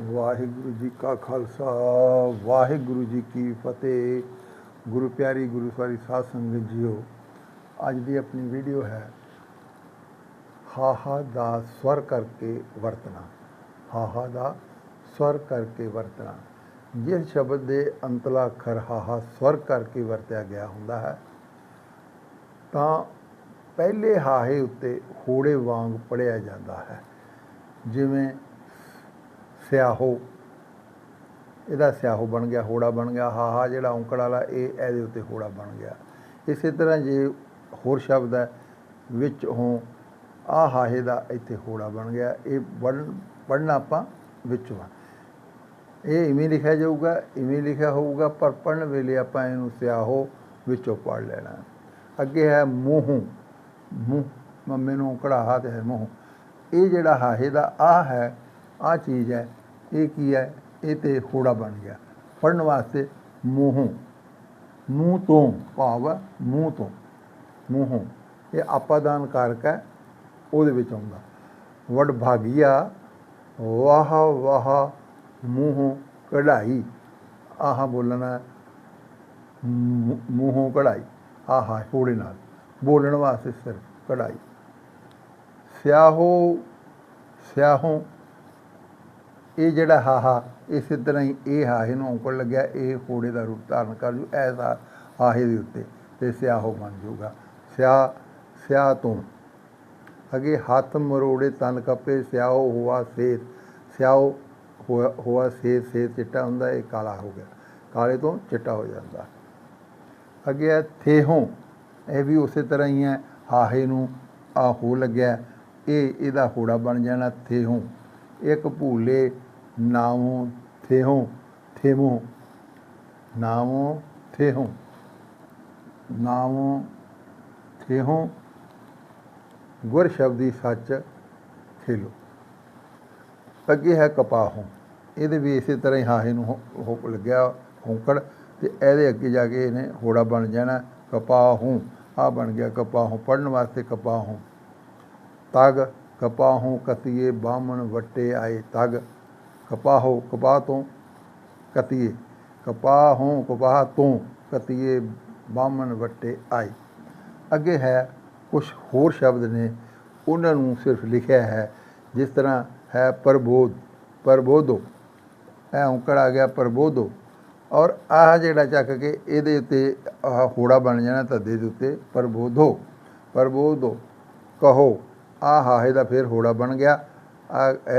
ਵਾਹਿਗੁਰੂ ਜੀ ਕਾ ਖਾਲਸਾ, ਵਾਹਿਗੁਰੂ ਜੀ ਕੀ ਫਤਿਹ। ਗੁਰੂ ਪਿਆਰੀ, ਗੁਰੂ ਸਵਾਰੀ ਸਾਧ ਸੰਗਤ ਜੀਓ, ਅੱਜ ਦੀ ਆਪਣੀ ਵੀਡੀਓ ਹੈ, ਹਾਹਾ ਦਾ ਸਵਰ ਕਰਕੇ ਵਰਤਣਾ। ਹਾਹਾ ਦਾ ਸਵਰ ਕਰਕੇ ਵਰਤਣਾ। ਜਿਸ ਸ਼ਬਦ ਦੇ ਅੰਤਲਾ ਅੱਖਰ ਹਾਹਾ ਸਵਰ ਕਰਕੇ ਵਰਤਿਆ ਗਿਆ ਹੁੰਦਾ ਹੈ, ਤਾਂ ਪਹਿਲੇ ਹਾਹੇ ਉੱਤੇ ਹੋੜੇ ਵਾਂਗ ਪੜਿਆ ਜਾਂਦਾ ਹੈ। ਜਿਵੇਂ ਸਿਆਹੋ। ਇਹਦਾ ਸਿਆਹੋ ਬਣ ਗਿਆ, ਹੋੜਾ ਬਣ ਗਿਆ। ਹਾਹਾ ਜਿਹੜਾ ਔਂਕੜ ਵਾਲਾ, ਇਹ ਇਹਦੇ ਉੱਤੇ ਹੋੜਾ ਬਣ ਗਿਆ। ਇਸੇ ਤਰ੍ਹਾਂ ਜੇ ਹੋਰ ਸ਼ਬਦ ਹੈ, ਵਿੱਚ ਹੋ, ਆ ਹਾਹੇ ਦਾ ਇੱਥੇ ਹੋੜਾ ਬਣ ਗਿਆ। ਇਹ ਪੜ੍ਹਨ ਪੜ੍ਹਨਾ ਆਪਾਂ ਵਿੱਚੋਂ ਆ ਇਹ ਇਵੇਂ ਲਿਖਿਆ ਜਾਊਗਾ, ਇਵੇਂ ਲਿਖਿਆ ਹੋਊਗਾ, ਪਰ ਪੜ੍ਹਨ ਵੇਲੇ ਆਪਾਂ ਇਹਨੂੰ ਸਿਆਹੋ ਵਿੱਚੋਂ ਪੜ੍ਹ ਲੈਣਾ। ਅੱਗੇ ਹੈ ਮੂੰਹ। ਮੂੰਹ, ਮੰਮੇ ਨੂੰ ਕੜਾਹਾ ਤੇ ਹੈ ਮੂੰਹ। ਇਹ ਜਿਹੜਾ ਹਾਹੇ ਦਾ, ਆ ਹੈ, ਆ ਚੀਜ਼ ਹੈ ਇਹ ਕੀ ਹੈ? ਇਹ ਤੇ ਹੋੜਾ ਬਣ ਗਿਆ। ਪੜਨ ਵਾਸਤੇ ਮੂੰਹੋਂ, ਮੂੰਹ ਤੋਂ ਭਾਵ ਮੂੰਹ ਤੋਂ, ਮੂੰਹੋਂ। ਇਹ ਆਪਾਦਾਨ ਕਾਰਕ ਹੈ, ਉਹਦੇ ਵਿੱਚ ਆਉਂਦਾ। ਵਡ ਭਾਗੀਆ, ਵਾਹ ਵਾਹ ਮੂੰਹੋਂ ਕਢਾਈ। ਆਹ ਬੋਲਣਾ ਮੂੰਹੋਂ ਕਢਾਈ। ਆਹ, ਹੋੜੇ ਨਾਲ। ਬੋਲਣ ਵਾਸਤੇ ਸਿਰਫ ਕਢਾਈ। ਸਿਆਹੋ, ਸਿਆਹੋਂ ਇਹ ਜਿਹੜਾ ਹਾਹਾ ਇਸੇ ਤਰ੍ਹਾਂ ਹੀ ਇਹ ਹਾਹੇ ਨੂੰ ਔਂਕੜ ਲੱਗਿਆ, ਇਹ ਹੋੜੇ ਦਾ ਰੂਪ ਧਾਰਨ ਕਰ ਜੂ ਐਸਾ ਹਾਹੇ ਦੇ ਉੱਤੇ, ਤੇ ਸਿਆਹੋ ਬਣ ਜੂਗਾ। ਸਿਆ ਸਿਆ ਤੋਂ ਅਗੇ ਹੱਥ ਮਰੋੜੇ ਤਨ ਕੱਪੇ, ਸਿਆਹੋ ਹੋਆ ਸੇਤ, ਸਿਆਹੋ ਹੋਆ ਹੋਆ ਸੇਤ ਸੇਤ ਚਿੱਟਾ ਹੁੰਦਾ, ਇਹ ਕਾਲਾ ਹੋ ਗਿਆ, ਕਾਲੇ ਤੋਂ ਚਿੱਟਾ ਹੋ ਜਾਂਦਾ। ਅੱਗੇ ਹੈ ਥੇਹੋਂ, ਇਹ ਵੀ ਉਸੇ ਤਰ੍ਹਾਂ ਹੀ ਹੈ ਹਾਹੇ ਨੂੰ ਆ ਹੋ ਲੱਗਿਆ, ਇਹ, ਇਹਦਾ ਹੋੜਾ ਬਣ ਜਾਣਾ ਥੇਹੋਂ। ਇੱਕ ਭੂਲੇ ਨਾਮੋਂ ਥੇਹੋਂ, ਥੇਮੋਂ ਨਾਵੋਂ ਥੇਹੋਂ ਨਾਵੋਂ ਥੇਹੋਂ, ਗੁਰ ਸ਼ਬਦੀ ਸੱਚ ਖੇਲੋ। ਅੱਗੇ ਹੈ ਕਪਾਹੋਂ। ਇਹਦੇ ਵੀ ਇਸੇ ਤਰ੍ਹਾਂ ਹੀ ਹਾਹੇ ਨੂੰ ਹੋ- ਲੱਗਿਆ ਹੌਂਕੜ ਤੇ ਇਹਦੇ ਅੱਗੇ ਜਾ ਕੇ ਇਹਨੇ ਹੋੜਾ ਬਣ ਜਾਣਾ, ਕਪਾਹੋਂ। ਆ ਬਣ ਗਿਆ ਕਪਾਹੋਂ। ਪੜਨ ਵਾਸਤੇ ਕਪਾਹੋਂ। ਤਗ, ਕਪਾਹੋਂ ਕਤੀਏ, ਬਾਹਮਣ ਵੱਟੇ ਆਏ ਤਗ। ਕਪਾਹੋ ਕਪਾਹ ਤੋਂ ਕਤੀਏ। ਕਪਾਹੋਂ ਕਪਾਹ ਤੋਂ ਕਤੀਏ ਬਾਮਨ ਵੱਟੇ ਆਏ। ਅੱਗੇ ਹੈ ਕੁਝ ਹੋਰ ਸ਼ਬਦ ਨੇ, ਉਹਨਾਂ ਨੂੰ ਸਿਰਫ ਲਿਖਿਆ ਹੈ, ਜਿਸ ਤਰ੍ਹਾਂ ਹੈ ਪ੍ਰਬੋਧ, ਪ੍ਰਬੋਧੋ। ਇਹ ਔਂਕੜ ਆ ਗਿਆ, ਪ੍ਰਬੋਧੋ। ਔਰ ਆਹ ਜਿਹੜਾ ਚੱਕ ਕੇ ਇਹਦੇ ਉੱਤੇ ਆਹ ਹੋੜਾ ਬਣ ਜਾਣਾ ਧੱਦੇ ਦੇ ਉੱਤੇ, ਪ੍ਰਬੋਧੋ ਪ੍ਰਬੋਧੋ। ਕਹੋ, ਆਹ ਹਾਹੇ ਦਾ ਫਿਰ ਹੋੜਾ ਬਣ ਗਿਆ। ਆ